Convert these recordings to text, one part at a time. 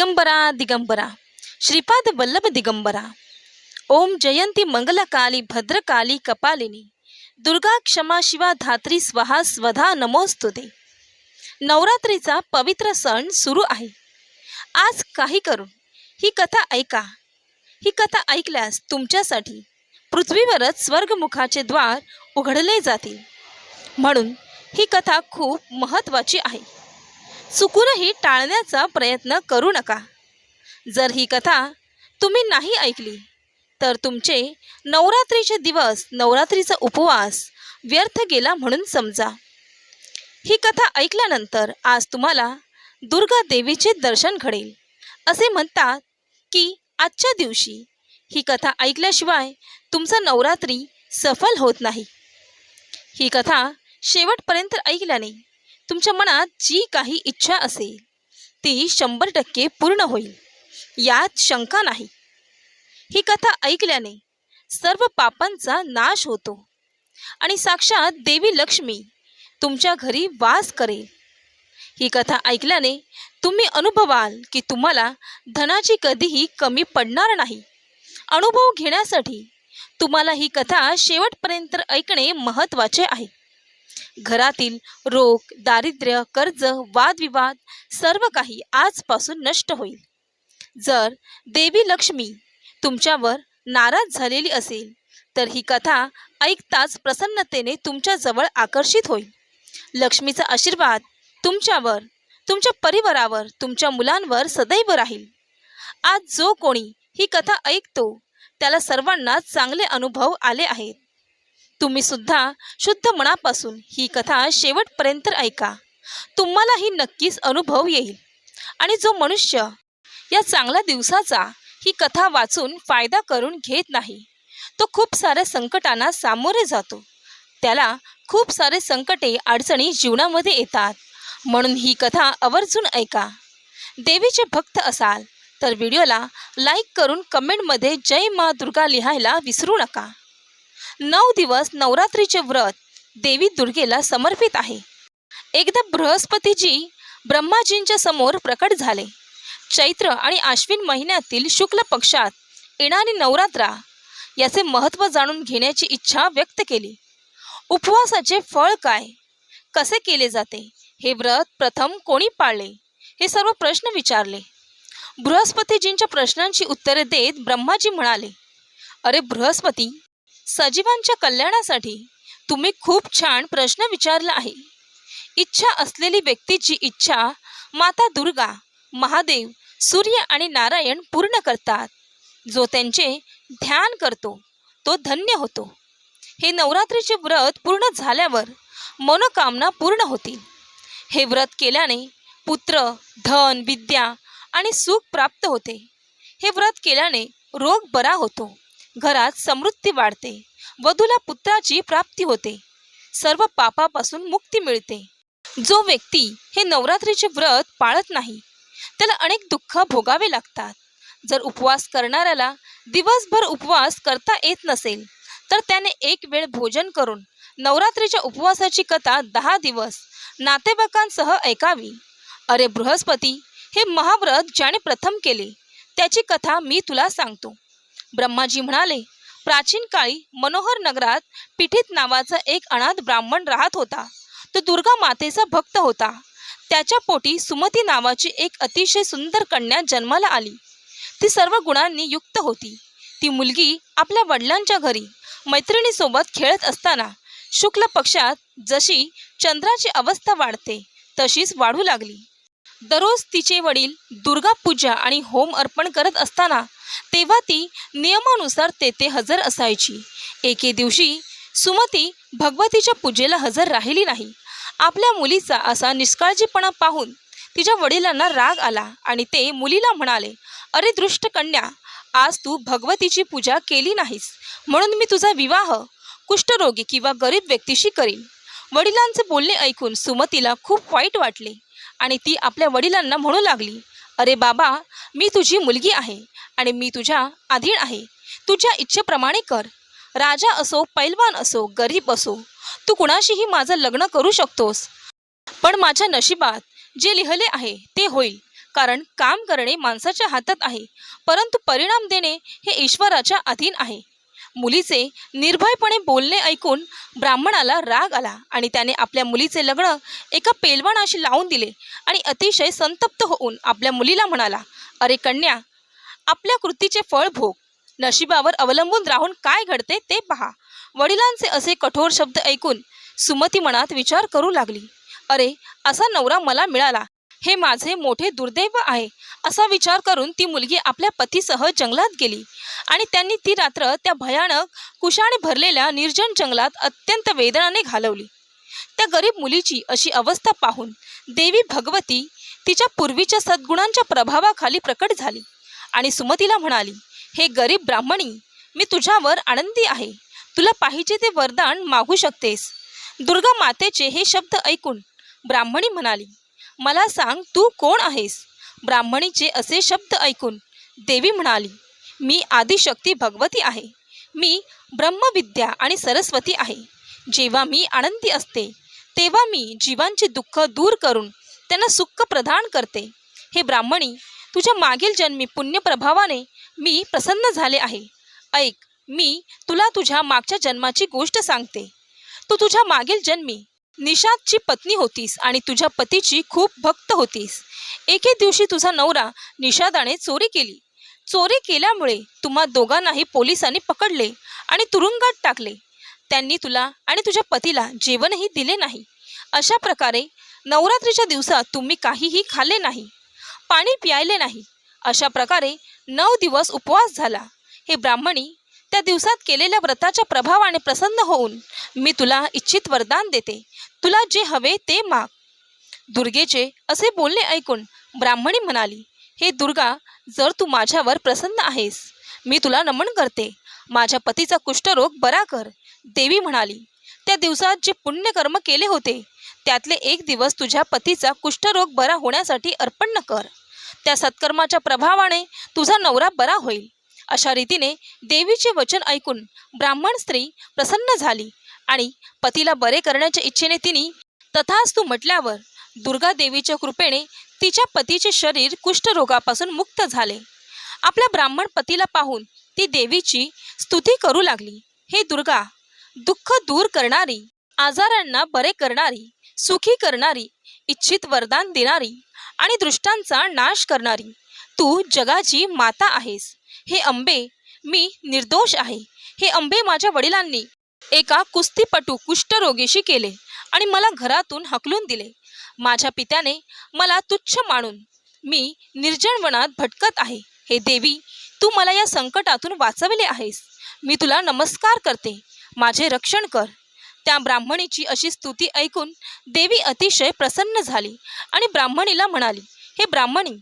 दिगंबरा दिगंबरा। श्रीपाद वल्लभ दिगंबरा। ओम जयंती मंगलकाली भद्रकाली कपालिनी। दुर्गा क्षमा शिवा धात्री स्वहा स्वधा नमोस्तुते। नवरात्रीचा पवित्र सण सुरू आहे। आज काही करून ही कथा ऐका। ही कथा ऐकल्यास तुमच्यासाठी पृथ्वीवरच स्वर्गमुखाचे द्वार उघडले जातील। म्हणून ही कथा खूप महत्त्वाची आहे। चुकूनही टाळण्याचा प्रयत्न करू नका. जर ही कथा तुम्ही नाही ऐकली तर तुमचे नवरात्रीचे दिवस नवरात्रीचा उपवास व्यर्थ गेला म्हणून समजा. ही कथा ऐकल्यानंतर आज तुम्हाला दुर्गा देवीचे दर्शन घडेल. असे म्हणतात की आजच्या दिवशी ही कथा ऐकल्याशिवाय तुमचं नवरात्री सफल होत नाही. ही कथा शेवटपर्यंत ऐकल्याने तुमच्या मनात जी काही इच्छा असेल ती शंभर टक्के पूर्ण होईल. यात शंका नाही. ही कथा ऐकल्याने सर्व पापांचा नाश होतो. आणि साक्षात देवी लक्ष्मी तुमच्या घरी वास करेल. ही कथा ऐकल्याने तुम्ही अनुभवाल की तुम्हाला धनाची कधीही कमी पडणार नाही. अनुभव घेण्यासाठी तुम्हाला ही कथा शेवटपर्यंत ऐकणे महत्त्वाचे आहे. घरातील रोग दारिद्र्य कर्ज वादविवाद सर्व काही आजपासून नष्ट होईल. जर देवी लक्ष्मी तुमच्यावर नाराज झालेली असेल तर ही कथा ऐकताच प्रसन्नतेने तुमच्याजवळ आकर्षित होईल. लक्ष्मीचा आशीर्वाद तुमच्यावर तुमच्या परिवारावर तुमच्या मुलांवर सदैव राहील. आज जो कोणी ही कथा ऐकतो त्याला सर्वांना चांगले अनुभव आले आहेत. तुम्ही सुद्धा शुद्ध मनापासून ही कथा शेवटपर्यंत ऐका. तुम्हालाही नक्कीच अनुभव येईल. आणि जो मनुष्य या चांगल्या दिवसाचा ही कथा वाचून फायदा करून घेत नाही तो खूप साऱ्या संकटांना सामोरे जातो. त्याला खूप सारे संकटे अडचणी जीवनामध्ये येतात. म्हणून ही कथा आवर्जून ऐका. देवीचे भक्त असाल तर व्हिडिओला लाईक करून कमेंटमध्ये जय मा दुर्गा लिहायला विसरू नका. नऊ दिवस नवरात्रीचे व्रत देवी दुर्गेला समर्पित आहे. एकदा बृहस्पतीजी ब्रह्माजींच्या समोर प्रकट झाले. चैत्र आणि आश्विन महिन्यातील शुक्ल पक्षात येणारी नवरात्रा याचे महत्त्व जाणून घेण्याची इच्छा व्यक्त केली. उपवासाचे फळ काय? कसे केले जाते? हे व्रत प्रथम कोणी पाळले? हे सर्व प्रश्न विचारले. बृहस्पतीजींच्या प्रश्नांची उत्तरे देत ब्रह्माजी म्हणाले अरे बृहस्पती सजीवांच्या कल्याणासाठी तुम्ही खूप छान प्रश्न विचारला आहे. इच्छा असलेली व्यक्तीची इच्छा माता दुर्गा महादेव सूर्य आणि नारायण पूर्ण करतात जो त्यांचे ध्यान करतो तो धन्य होतो. हे नवरात्रीचे व्रत पूर्ण झाल्यावर मनोकामना पूर्ण होतील. हे व्रत केल्याने पुत्र धन विद्या आणि सुख प्राप्त होते. हे व्रत केल्याने रोग बरा होतो. घरात समृद्धी वाढते वधूला पुत्राची प्राप्ती होते. सर्व पापापासून मुक्ती मिळते. जो व्यक्ती हे नवरात्रीचे व्रत पाळत नाही त्याला अनेक दुःख भोगावे लागतात. जर उपवास करणाऱ्याला दिवसभर उपवास करता येत नसेल तर त्याने एक वेळ भोजन करून नवरात्रीच्या उपवासाची कथा दहा दिवस नातेवाईकांसह ऐकावी. अरे बृहस्पती हे महाव्रत ज्याने प्रथम केले त्याची कथा मी तुला सांगतो. ब्रह्माजी म्हणाले प्राचीन काळी मनोहर नगरात पिठीत नावाचा एक अनाथ ब्राह्मण राहत होता. तो दुर्गा मातेचा भक्त होता. त्याच्या पोटी सुमती नावाची एक अतिशय सुंदर कन्या जन्माला आली. ती सर्व गुणांनी युक्त होती. ती मुलगी आपल्या वडिलांच्या घरी मैत्रिणीसोबत खेळत असताना शुक्ल पक्षात जशी चंद्राची अवस्था वाढते तशीच वाढू लागली. दररोज तिचे वडील दुर्गा पूजा आणि होम अर्पण करत असताना तेव्हा ती नियमानुसार तेथे हजर असायची. एके दिवशी सुमती भगवतीच्या पूजेला हजर राहिली नाही. आपल्या मुलीचा असा निष्काळजीपणा पाहून तिच्या वडिलांना राग आला आणि ते मुलीला म्हणाले अरे दृष्ट कन्या आज तू भगवतीची पूजा केली नाहीस. म्हणून मी तुझा विवाह कुष्ठरोगी किंवा गरीब व्यक्तीशी करीन. वडिलांचे बोलणे ऐकून सुमतीला खूप वाईट वाटले आणि ती आपल्या वडिलांना म्हणू लागली अरे बाबा मी तुझी मुलगी आहे आणि मी तुझ्या अधीन आहे. तुझ्या इच्छेप्रमाणे कर. राजा असो पैलवान असो गरीब असो तू कुणाशीही माझं लग्न करू शकतोस. पण माझ्या नशिबात जे लिहिले आहे ते होईल कारण काम करणे माणसाच्या हातात आहे परंतु परिणाम देणे हे ईश्वराच्या अधीन आहे. मुलीचे निर्भयपणे बोलणे ऐकून ब्राह्मणाला राग आला आणि त्याने आपल्या मुलीचे लग्न एका पेलवानाशी लावून दिले आणि अतिशय संतप्त होऊन आपल्या मुलीला म्हणाला अरे कन्या आपल्या कृतीचे फळ भोग. नशिबावर अवलंबून राहून काय घडते ते पहा. वडिलांचे असे कठोर शब्द ऐकून सुमती मनात विचार करू लागली. अरे असा नवरा मला मिळाला. हे माझे मोठे दुर्दैव आहे असा विचार करून ती मुलगी आपल्या पतीसह जंगलात गेली. आणि त्यांनी ती रात्र त्या भयानक कुशाने भरलेल्या निर्जन जंगलात अत्यंत वेदनाने घालवली. त्या गरीब मुलीची अशी अवस्था पाहून देवी भगवती तिच्या पूर्वीच्या सद्गुणांच्या प्रभावाखाली प्रकट झाली आणि सुमतीला म्हणाली हे गरीब ब्राह्मणी मी तुझ्यावर आनंदी आहे. तुला पाहिजे ते वरदान मागू शकतेस. दुर्गा मातेचे हे शब्द ऐकून ब्राह्मणी म्हणाली मला सांग तू कोण आहेस? ब्राह्मणीचे असे शब्द ऐकून देवी म्हणाली मी आदिशक्ती भगवती आहे. मी ब्रह्मविद्या आणि सरस्वती आहे. जेव्हा मी आनंदी असते तेव्हा मी जीवांचे दुःख दूर करून त्यांना सुख प्रदान करते. हे ब्राह्मणी तुझ्या मागील जन्मी पुण्यप्रभावाने मी प्रसन्न झाले आहे. ऐक मी तुला तुझ्या मागच्या जन्माची गोष्ट सांगते. तू तुझ्या मागील जन्मी निषादची पत्नी होतीस आणि तुझ्या पतीची खूप भक्त होतीस. एके दिवशी तुझा नवरा निषादाने चोरी केली. चोरी केल्यामुळे तुम्हा दोघांनाही पोलिसांनी पकडले आणि तुरुंगात टाकले. त्यांनी तुला आणि तुझ्या पतीला जेवणही दिले नाही. अशा प्रकारे नवरात्रीच्या दिवसात तुम्ही काहीही खाल्ले नाही पाणी प्यायले नाही. अशा प्रकारे नऊ दिवस उपवास झाला. हे ब्राह्मणी त्या दिवसात केलेल्या व्रताच्या प्रभावाने प्रसन्न होऊन मी तुला इच्छित वरदान देते. तुला जे हवे ते माग. दुर्गेचे असे बोलणे ऐकून ब्राह्मणी म्हणाली हे दुर्गा जर तू माझ्यावर प्रसन्न आहेस मी तुला नमन करते. माझ्या पतीचा कुष्ठरोग बरा कर. देवी म्हणाली त्या दिवसात जे पुण्यकर्म केले होते त्यातले एक दिवस तुझ्या पतीचा कुष्ठरोग बरा होण्यासाठी अर्पण कर. त्या सत्कर्माच्या प्रभावाने तुझा नवरा बरा होईल. अशा रीतीने देवीचे वचन ऐकून ब्राह्मण स्त्री प्रसन्न झाली आणि पतीला बरे करण्याच्या इच्छेने तिने तथास्तू म्हटल्यावर दुर्गा देवीच्या कृपेने तिच्या पतीचे शरीर कुष्ठरोगापासून मुक्त झाले. आपल्या ब्राह्मण पतीला पाहून ती देवीची स्तुती करू लागली. हे दुर्गा दुःख दूर करणारी आजारांना बरे करणारी सुखी करणारी इच्छित वरदान देणारी आणि दृष्टांचा नाश करणारी तू जगाची माता आहेस. हे अंबे मी निर्दोष आहे. हे अंबे माझ्या वडिलांनी एका कुस्तीपटू कुष्ठरोगीशी केले आणि मला घरातून हकलून दिले. माझ्या पित्याने मला तुच्छ मानून मी निर्जन वनात भटकत आहे. हे देवी तू मला या संकटातून वाचवले आहेस. मी तुला नमस्कार करते. माझे रक्षण कर. त्या ब्राह्मणीची अशी स्तुती ऐकून देवी अतिशय प्रसन्न झाली आणि ब्राह्मणीला म्हणाली हे ब्राह्मणी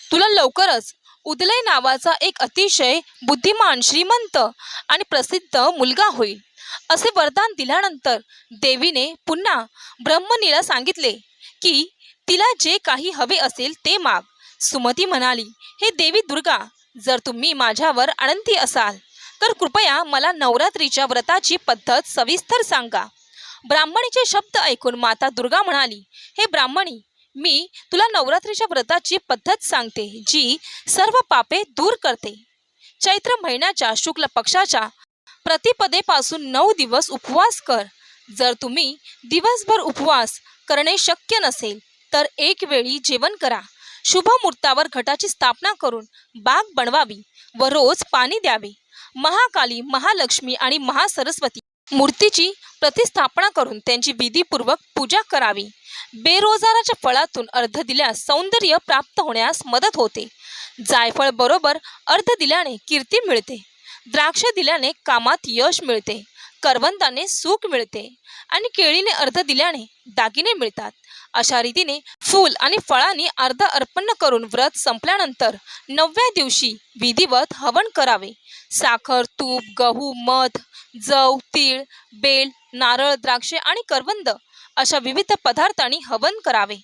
तुला लवकरच उदलय नावाचा एक अतिशय बुद्धिमान श्रीमंत आणि प्रसिद्ध मुलगा होईल असे वरदान दिल्यानंतर देवीने पुन्हा ब्रह्मनीला सांगितले की तिला जे काही हवे असेल ते माग. सुमती म्हणाली हे देवी दुर्गा जर तुम्ही माझ्यावर आनंदी असाल तर कृपया मला नवरात्रीच्या व्रताची पद्धत सविस्तर सांगा. ब्राह्मणीचे शब्द ऐकून माता दुर्गा म्हणाली हे ब्राह्मणी मी तुला नवरात्रीच्या व्रताची पद्धत सांगते जी सर्व पापे दूर करते. चैत्र महिन्याच्या शुक्ल पक्षाच्या प्रतिपदेपासून नऊ दिवस उपवास कर. जर तुम्ही दिवसभर उपवास करणे शक्य नसेल तर एक वेळी जेवण करा. शुभ मुहूर्तावर घटाची स्थापना करून बाग बनवावी व रोज पाणी द्यावे. महाकाली महालक्ष्मी आणि महासरस्वती मूर्तीची प्रतिस्थापना करून त्यांची विधीपूर्वक पूजा करावी. बेरोजगाराच्या फळातून अर्ध दिल्यास सौंदर्य प्राप्त होण्यास मदत होते. जायफळ बरोबर अर्ध दिल्याने कीर्ती मिळते. द्राक्ष दिल्याने कामात यश मिळते. करवंदाने सुख मिळते. आणि केळीने अर्ध दिल्याने दागिने मिळतात. अशा रीतीने फूल आणि फळांनी अर्ध अर्पण करून व्रत संपल्यानंतर नवव्या दिवशी विधिवत हवन करावे. साखर तूप गहू मध जव तीळ बेल नारळ द्राक्षे आणि करवंद अशा विविध पदार्थांनी हवन करावे.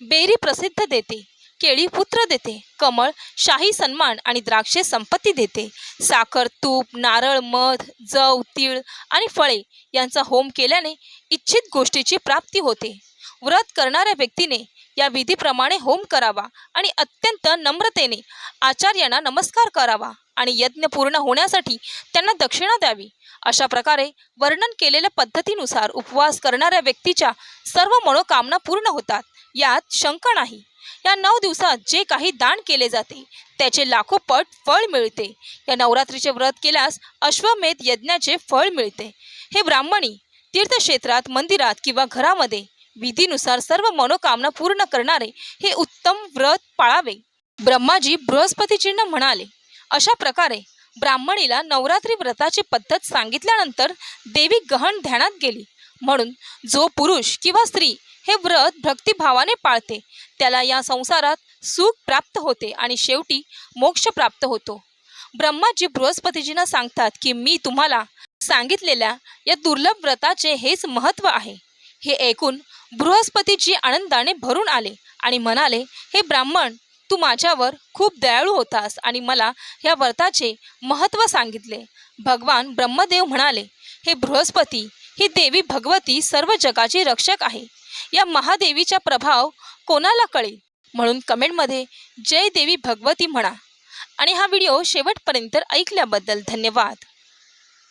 बेरी प्रसिद्ध देते केळी पुत्र देते कमळ शाही सन्मान आणि द्राक्षे संपत्ती देते. साखर तूप नारळ मध जव तीळ आणि फळे यांचा होम केल्याने इच्छित गोष्टीची प्राप्ती होते. व्रत करणाऱ्या व्यक्तीने या विधीप्रमाणे होम करावा आणि अत्यंत नम्रतेने आचार्यांना नमस्कार करावा. आणि यज्ञ पूर्ण होण्यासाठी त्यांना दक्षिणा द्यावी. अशा प्रकारे वर्णन केलेल्या पद्धतीनुसार उपवास करणाऱ्या व्यक्तीच्या सर्व मनोकामना पूर्ण होतात. यात शंका नाही. या नऊ दिवसात जे काही दान केले जाते त्याचे लाखो पट फळ मिळते. या नवरात्रीचे व्रत केल्यास अश्वमेध यज्ञाचे फळ मिळते. हे ब्राह्मणी तीर्थक्षेत्रात मंदिरात किंवा घरामध्ये विधीनुसार सर्व मनोकामना पूर्ण करणारे हे उत्तम व्रत पाळावे. ब्रह्माजी बृहस्पतीजींना म्हणाले अशा प्रकारे ब्राह्मणीला नवरात्री व्रताची पद्धत सांगितल्यानंतर देवी गहन ध्यानात गेली. म्हणून जो पुरुष किंवा स्त्री हे व्रत भक्तिभावाने पाळते त्याला या संसारात सुख प्राप्त होते आणि शेवटी मोक्ष प्राप्त होतो. ब्रह्माजी बृहस्पतीजींना सांगतात की मी तुम्हाला सांगितलेल्या या दुर्लभ व्रताचे हेच महत्त्व आहे. हे ऐकून बृहस्पतीजी आनंदाने भरून आले आणि म्हणाले हे ब्राह्मण तू माझ्यावर खूप दयाळू होतास आणि मला या व्रताचे महत्त्व सांगितले. भगवान ब्रह्मदेव म्हणाले हे बृहस्पती ही देवी भगवती सर्व जगाची रक्षक आहे. या महादेवीचा प्रभाव कोणाला कळेल? म्हणून कमेंटमध्ये जय देवी भगवती म्हणा. आणि हा व्हिडिओ शेवटपर्यंत ऐकल्याबद्दल धन्यवाद.